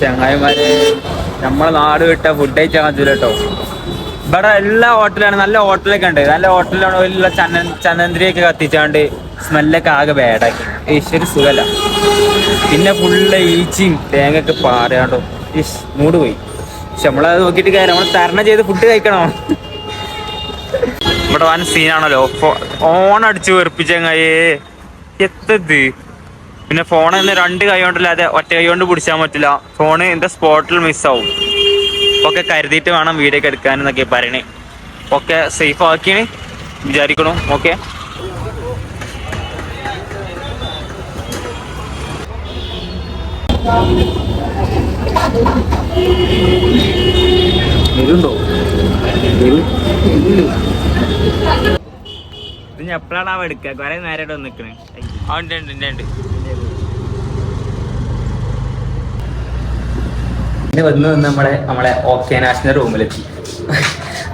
ചങ്ങായിമാര് നമ്മളെ നാട് വിട്ട ഫുഡ് കഴിച്ചാൽ പറ്റൂല കേട്ടോ ഇവിടെ എല്ലാ ഹോട്ടലാണ് നല്ല ഹോട്ടലൊക്കെ ഉണ്ട്. നല്ല ഹോട്ടലാണ് വലിയ ചന്ദൻ ചന്ദ്രിയൊക്കെ കത്തിച്ചാണ്ട് സ്മെല്ലൊക്കെ ആകെ ബാഡാക്കി ഈശ്വരി സുഖല്ല. പിന്നെ ഫുള്ള് ഈച്ചയും തേങ്ങയൊക്കെ പാറയാണ്ടോ. ഇഷ് മൂട് പോയി. പക്ഷെ നമ്മളത് നോക്കിയിട്ട് കാര്യം നമ്മൾ തരണം ചെയ്ത് ഫുഡ് കഴിക്കണോ? ഇവിടെ വൻ സീനാണല്ലോ ഓൺ അടിച്ച് വെറുപ്പിച്ചങ്ങായേ എത്തത്? പിന്നെ ഫോൺ ഒന്ന് രണ്ട് കൈ കൊണ്ടല്ലാതെ ഒറ്റ കൈ കൊണ്ട് പിടിച്ചാൻ പറ്റില്ല. ഫോണ് എന്റെ സ്പോട്ടിൽ മിസ്സാവും ഒക്കെ കരുതിയിട്ട് വേണം വീഡിയോ ഒക്കെ എടുക്കാൻ എന്നൊക്കെ പറയണേ. ഒക്കെ സേഫ് ആക്കിയാണ് വിചാരിക്കണു. ഓക്കെ ഇത് ഞാൻ എപ്പോഴാണ് അവ എടുക്കുക കുറെ നേരമായിട്ട് വന്ന് നിൽക്കണേ ആ ഉണ്ട് ഉണ്ട് ഉണ്ട്. പിന്നെ വന്ന് വന്ന് നമ്മളെ നമ്മളെ ഓക്കെ നാഷണൽ റൂമിലെത്തി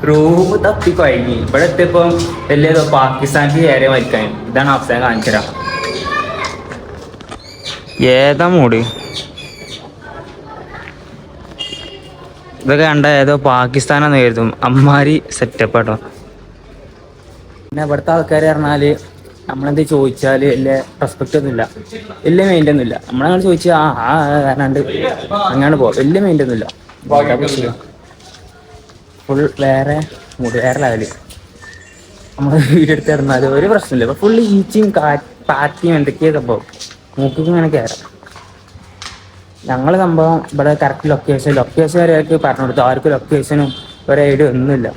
റൂം തപ്പി കഴിഞ്ഞു. ഇവിടെ എത്തിയപ്പം വലിയ പാകിസ്ഥാനിക്ക് ഏറെ മരിക്കാൻ ഇതാണ് അവസാനം കാണിച്ചരാ. ഏതാ മൂടി? ഇതൊക്കെ കണ്ട ഏതോ പാകിസ്ഥാനാന്ന് കരുതും. അമ്മാരി സെറ്റപ്പ് കേട്ടോ പിന്നെ ഇവിടുത്തെ ആൾക്കാർ പറഞ്ഞാൽ നമ്മളെന്ത് ചോദിച്ചാൽ വലിയ റെസ്പെക്ട് ഒന്നുമില്ല. വലിയ മെയിന്റെ ഒന്നുമില്ല. നമ്മളങ്ങനെ ചോദിച്ചാൽ ആ ആ കാരണം അങ്ങനെ പോകും വലിയ മെയിന്റെ ഒന്നുമില്ല. ഫുൾ വേറെ വേറെ ലെവൽ നമ്മൾ വീടെടുത്ത് ഇറന്നാൽ ഒരു പ്രശ്നമില്ല. ഇപ്പൊ ഫുള്ള് ഈച്ചയും പാറ്റിയും എന്തൊക്കെയാ സംഭവം. മൂക്കിക്ക് ഇങ്ങനെ കയറാം ഞങ്ങൾ സംഭവം ഇവിടെ കറക്റ്റ് ലൊക്കേഷൻ ലൊക്കേഷൻ ആയിട്ട് പറഞ്ഞു കൊടുത്തു. ആർക്കും ലൊക്കേഷനും ഒരു ഐഡിയ ഒന്നുമില്ല.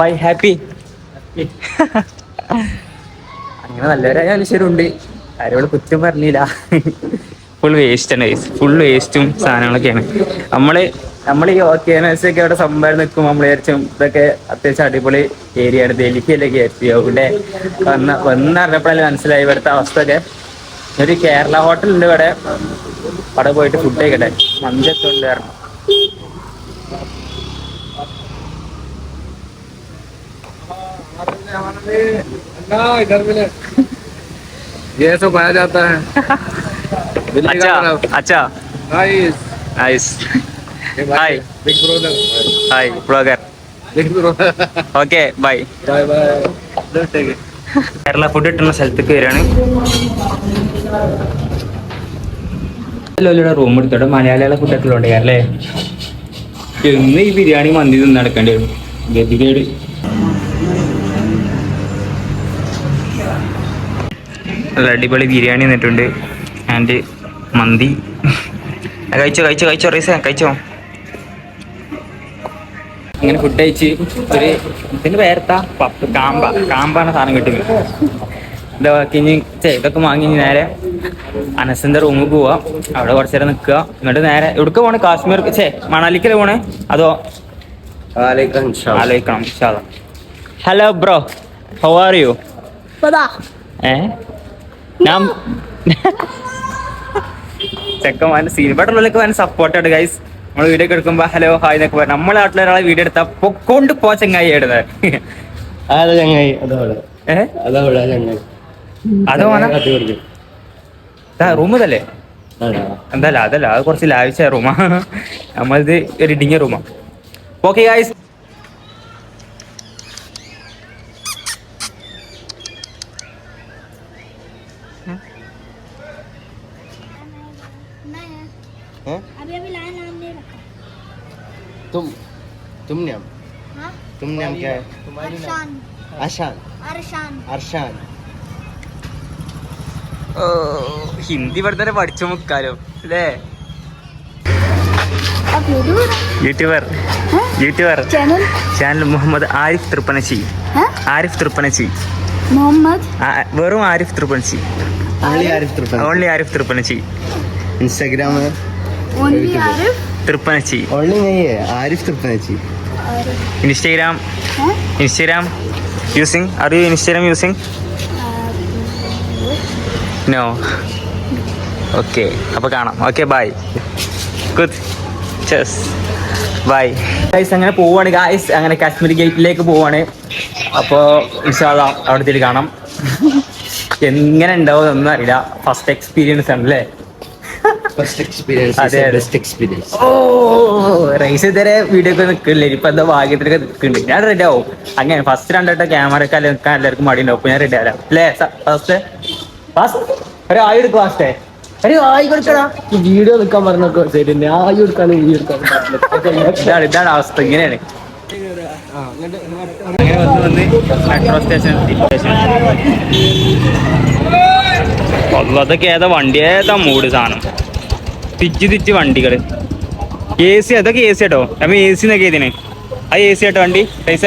ബൈ ഹാപ്പി അങ്ങനെ നല്ലവരായ മനുഷ്യരുണ്ട് ആരോട് കുറ്റം പറഞ്ഞില്ല. ഫുൾ വേസ്റ്റ് ആണ് ഫുൾ വേസ്റ്റും സാധനങ്ങളൊക്കെയാണ്. നമ്മൾ നമ്മൾ ഈ ഓക്കേനസ് ഒക്കെ അവിടെ സംഭവം നിൽക്കും നമ്മൾ വിചാരിച്ചും ഇതൊക്കെ അത്യാവശ്യം അടിപൊളി ഏരിയ ആണ്. ഡൽഹിയിലേക്ക് വിചാരിച്ചു അവിടെ വന്ന വന്നറിഞ്ഞപ്പോഴല്ലേ മനസ്സിലായി ഇവിടുത്തെ അവസ്ഥ ഒക്കെ ഒരു കേരള ഹോട്ടൽ ഉണ്ട് ഇവിടെ. അവിടെ പോയിട്ട് ഫുഡ് കഴിക്കട്ടെ. മന്തിയൊക്കെ ഉണ്ട്. കാരണം ना इधर मिले ये सब खाया जाता है दिल्ली का अच्छा तरफ अच्छा नाइस നൈസ് ये Hi. भाई big brother hi blogger big brother okay bye bye bye Kerala food കിട്ടുന്ന സ്ഥലത്തേക്ക് വരികയാണ് റൂം എടുത്തോടെ മലയാളികളെ ഫുഡൊക്കെ ഉള്ളതുകൊണ്ട് അല്ലേ ഇന്ന് ഈ ബിരിയാണി മന്തി തിന്ന് നടക്കേണ്ടി വരും ഗതികേട് നല്ല അടിപൊളി ബിരിയാണി തന്നിട്ടുണ്ട് ആൻഡ് മന്തി. കഴിച്ചോ കഴിച്ചോ കഴിച്ചോ റൈസ കഴിച്ചോ. അങ്ങനെ ഫുഡ് കഴിച്ച് ഒരു ഇതിന്റെ പേരത്താ പപ്പ് കാമ്പ. കാമ്പാണ് സാധനം കിട്ടുന്നത് ഇതാ ഇനി ചേ ഇതൊക്കെ വാങ്ങി നേരെ അനസിന്റെ റൂമിൽ പോവാ. അവിടെ കുറച്ചു നേരം നിൽക്കുക. എന്നിട്ട് നേരെ എവിടേക്ക് പോണേ? കാശ്മീർ ചേ മണാലിക്കൽ പോണേ? അതോ ആലോചിക്കണം hello bro how are you ഏ? ഞാൻ ചെക്കന്മാരുടെ സീൻ ഉള്ളവർക്ക് ഭയങ്കര സപ്പോർട്ടാണ് ഗൈസ് നമ്മൾ വീഡിയോ ഒക്കെ എടുക്കുമ്പോ ഹലോ ഹായ് എന്നൊക്കെ പറഞ്ഞു നമ്മളെ നാട്ടിലെ ഒരാളെ വീഡിയോ എടുത്താൽ പൊക്കോണ്ട് പോ ചങ്ങായി ഇടുന്നത് റൂം ഇതല്ലേ? എന്തല്ല അതല്ല അത് കുറച്ച് ലാവിച്ച റൂമാ നമ്മളിത് ഒരു ഇടുങ്ങിയ റൂമാ ഓക്കെ ഗൈസ് तुम तुम नाम हाँ तुम नाम क्या है अरशान आशान अरशान अरशान ഹിന്ദി ഇവിടെ തന്നെ പഠിച്ചു മുക്കാലോ അല്ലേ अब youtuber youtuber youtuber channel channel Muhammad Arif Thrippanachi है ആരിഫ് തൃപ്പനച്ചി मोहम्मद ആ- വെറും Arif Thrippanachi only Arif Tripathi only Arif Trippanachi. Arif Trippanachi Instagram Instagram using are Instagram using no okay അപ്പൊ കാണാം. Okay bye good chess bye guys അങ്ങനെ പോവാണ്. ഗൈസ് അങ്ങനെ കാശ്മീർ ഗേറ്റിലേക്ക് പോവാണ്. അപ്പോൾ വിശാല അവിടത്തേക്ക് കാണാം. എങ്ങനെ ഉണ്ടാവും എന്നറിയില്ല ഫസ്റ്റ് എക്സ്പീരിയൻസ് ആണ് അല്ലേ ഫസ്റ്റ് എക്സ്പീരിയൻസ്. ബെസ്റ്റ് എക്സ്പീരിയൻസ് ഓ റൈസ് ഇതുവരെ വീഡിയോ ഒക്കെ നിൽക്കില്ല. ഇപ്പൊ എന്താ ഭാഗ്യത്തിനൊക്കെ നിൽക്കുന്നുണ്ട് ഞാൻ റെഡി ആവും. അങ്ങനെ ഫസ്റ്റ് രണ്ടോട്ട് ക്യാമറ ഒക്കെ നിൽക്കാൻ എല്ലാവർക്കും മടി ഉണ്ടാവും ഞാൻ റെഡി ആരാം അല്ലേ ഫസ്റ്റ് ഫസ്റ്റ് ഒരു ആയി എടുക്കും ഫാസ്റ്റേ ഒരു ആയി കൊടുക്കടാ. വീഡിയോ നിൽക്കാൻ പറഞ്ഞൊക്കെ ശരി. ആയി കൊടുക്കാനും വീഡിയോ എടുക്കാനും ഇതാണ് അവസ്ഥ. ഇങ്ങനെയാണ്. അങ്ങനെ വന്ന് വന്ന് മെട്രോ സ്റ്റേഷൻ സ്റ്റേഷൻ അതൊക്കെ ഏതാ വണ്ടി ഏതാ മൂട് സാധനം? തിച്ച് തിച്ച് വണ്ടികൾ എ സി അതൊക്കെ എ സി കേട്ടോ അപ്പം എ സി എന്നൊക്കെ ഇതിന് ആ എ സി കേട്ടോ വണ്ടി പൈസ?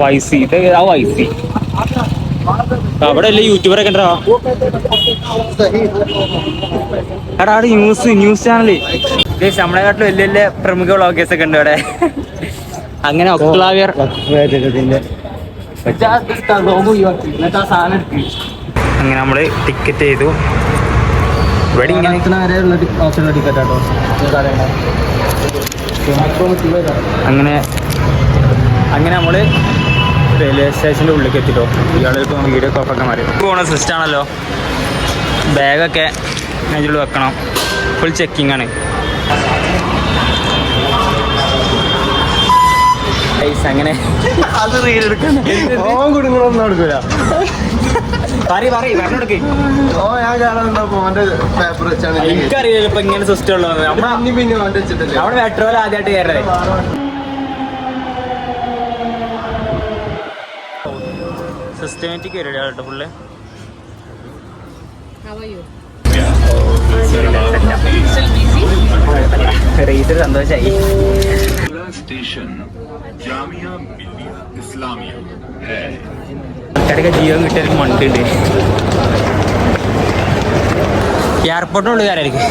വൈസി ഇത് ആ വൈസി അവിടെ അല്ലേ യൂട്യൂബറൊക്കെ ഉണ്ടോ എടാ അവിടെ ന്യൂസ് ന്യൂസ് ചാനൽ നമ്മളെ കാട്ടിലും വലിയ വലിയ പ്രമുഖ വ്ളോഗേഴ്സ് ഒക്കെ ഉണ്ട് അവിടെ അങ്ങനെ ഒക്ലാവിയർ. അങ്ങനെ നമ്മൾ ടിക്കറ്റ് ചെയ്തു. ഇവിടെ ഇങ്ങനെ അങ്ങനെ അങ്ങനെ നമ്മൾ റെയിൽവേ സ്റ്റേഷന്റെ ഉള്ളിലേക്ക് എത്തിട്ടോ. ഇയാളെ വീഡിയോ കോപ്പൊക്കെ മാറി. പോണ സിസ്റ്റം ആണല്ലോ. ബാഗൊക്കെ അതിന്റെ ഉള്ളിൽ വെക്കണം. ഫുൾ ചെക്കിംഗ് ആണ്. അങ്ങനെ അത് റീൽ എടുക്കണം ഓൻ നടക്കൂല. എനിക്കറിയില്ല ഇങ്ങനെ സിസ്റ്റം അവിടെ പെട്രോൾ ആദ്യമായിട്ട് കയറേ സിസ്റ്റമാറ്റിക് കയറി കേട്ടോ സന്തോഷായി. സ്റ്റേഷൻ ജാമിയ ഇസ്ലാമിയ ഇടയ്ക്ക് ജീവൻ കിട്ടിയ ഒരു മണ്ടുണ്ട്. എയർപോർട്ടിനുള്ളിൽ കയറായിരിക്കും.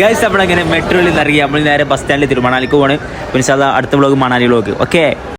ഗൈസ് നമ്മളങ്ങനെ മെട്രോയിൽ നിന്ന് ഇറങ്ങി നമ്മൾ നേരെ ബസ് സ്റ്റാൻഡിൽ തിരുമണാലിക്ക് പോകണം പിന്നെ സാധാ അടുത്ത വ്ളോഗ് മണാലി വ്ളോഗ് ഓക്കെ